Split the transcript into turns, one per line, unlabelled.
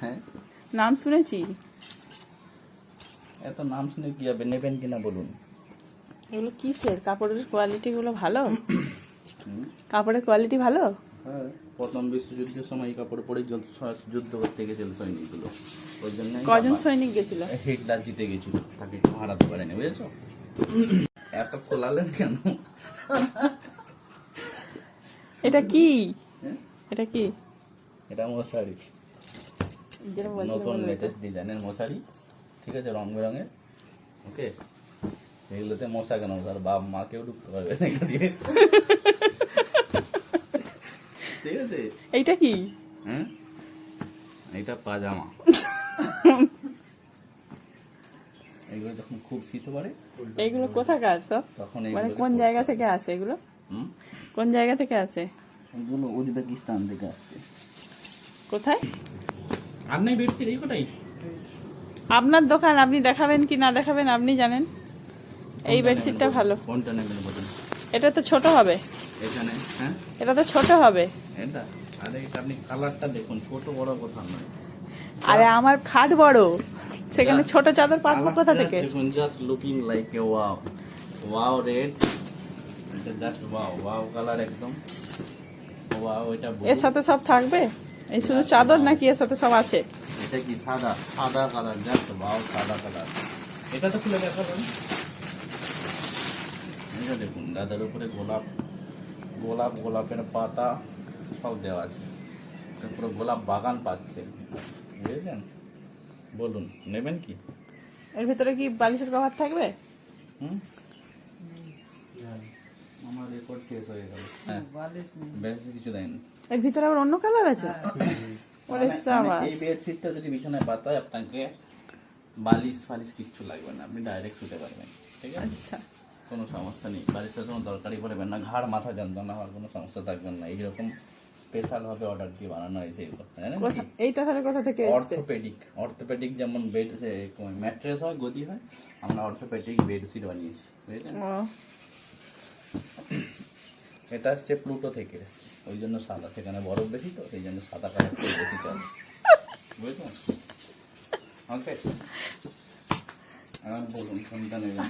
হ্যাঁ?
নাম শুনেছি।
এত নাম শুনে কি হবে? নেবেন কিনা বলুন।
এগুলো কিসের? কাপড়ের কোয়ালিটি গুলো ভালো? কাপড়ের কোয়ালিটি ভালো?
হ্যাঁ প্রথম বিশ্বযুদ্ধের সময় এই কাপড় পরে যুদ্ধ- করতে গেছিল সৈনিকগুলো। ওই জন্য
কজন সৈনিক গেছিল?
হিটলার জিতে গেছিল। তাকে হারাতে পারেনি বুঝেছ? এত খোলালেন কেন?
এটা কি?
হ্যাঁ?
এটা কি?
এটা মশারি। নতুন লেটেস্ট ডিজাইনের মশারি ঠিক আছে রং বেরঙের ওকে? এগুলোতে মশা কেন? তার বাপ মা কেউ ঢুকতে পারবে না এগুলো দিয়ে। ঠিক আছে?
এইটা কি?
হ্যাঁ? এটা পাজামা। এগুলো যখন খুব শীত পড়ে
এইগুলো কোথাকার সব?
তখন
মানে কোন জায়গা থেকে আসে এগুলো?
হুম?
কোন জায়গা থেকে আসে?
এগুলো উজবেকিস্তান থেকে আসছে।
কোথায়?
আর নেই বেডশিট এই কটাই?
আপনার দোকান আপনি দেখাবেন কি না দেখাবেন আপনি জানেন। এই বেডশিটটা ভালো?
কোনটা নেবেন বলুন।
এটা তো ছোট হবে।
এখানে হ্যাঁ?
এটা তো ছোট হবে।
এটা? আরে এটা আপনি কালারটা দেখুন ছোট বড় কথা নয়।
আরে আমার খাট বড়। সেখানে ছোট চাদর পাতবো কোথা থেকে?
দেখুন just looking like a wow wow red এটা জাস্ট ওয়াও ওয়াও কালার একদম। ওয়াও এটা
এর সাথে সব থাকবে? এই শুধু চাদর নাকি এর সাথে সব আছে?
এটা কি সাদা? সাদা কালার জাস্ট ওয়াও সাদা কালার। এটা তো খুলে দেখাবেন এটা দেখুন দাদার উপরে গোলাপ গোলাপ গোলাপের পাতা সব দেওয়া আছে। পুরো গোলাপ বাগান পাচ্ছে। বুঝেছেন? বলুন নেবেন কি?
এর ভিতরে কি বালিশের কভার থাকবে?
হুম? রেকর্ড শেষ হয়ে গেল। হ্যাঁ। বেশি কিছু দেয়নি।
এর ভিতরে আবার অন্য কালার আছে? ওরে
মানে-
সাবাস।
মানে এই বেডশিটটা যদি বিছানায় পাতায় আপনাকে বালিশ ফালিশ কিচ্ছু লাগবে না। আপনি ডাইরেক্ট শুতে পারবেন। ঠিক আছে?
আচ্ছা।
কোনো সমস্যা নেই। বালিশের কোনো দরকারই পড়বেন না। ঘাড় মাথা যন্ত্রণা হওয়ার কোনো সমস্যা থাকবে না। এইরকম স্পেশাল ভাবে অর্ডার দিয়ে বানানো হয়েছে এগুলো
এইটা তাহলে কোথা থেকে
অর্থোপেডিক অর্থোপেডিক যেমন বেড ম্যাট্রেস হয় গদি হয় আমরা অর্থোপেডিক বেডশিট বানিয়েছি। বুঝেছেন
ও।
এটা আসছে প্লুটো থেকে এসছে। ওই জন্য সাদা। সেখানে বরফ বেশি তো সেই জন্য সাদা কালার বেশি চলে। বুঝলেন ওকে এখন বলুন, কোনটা নেবেন?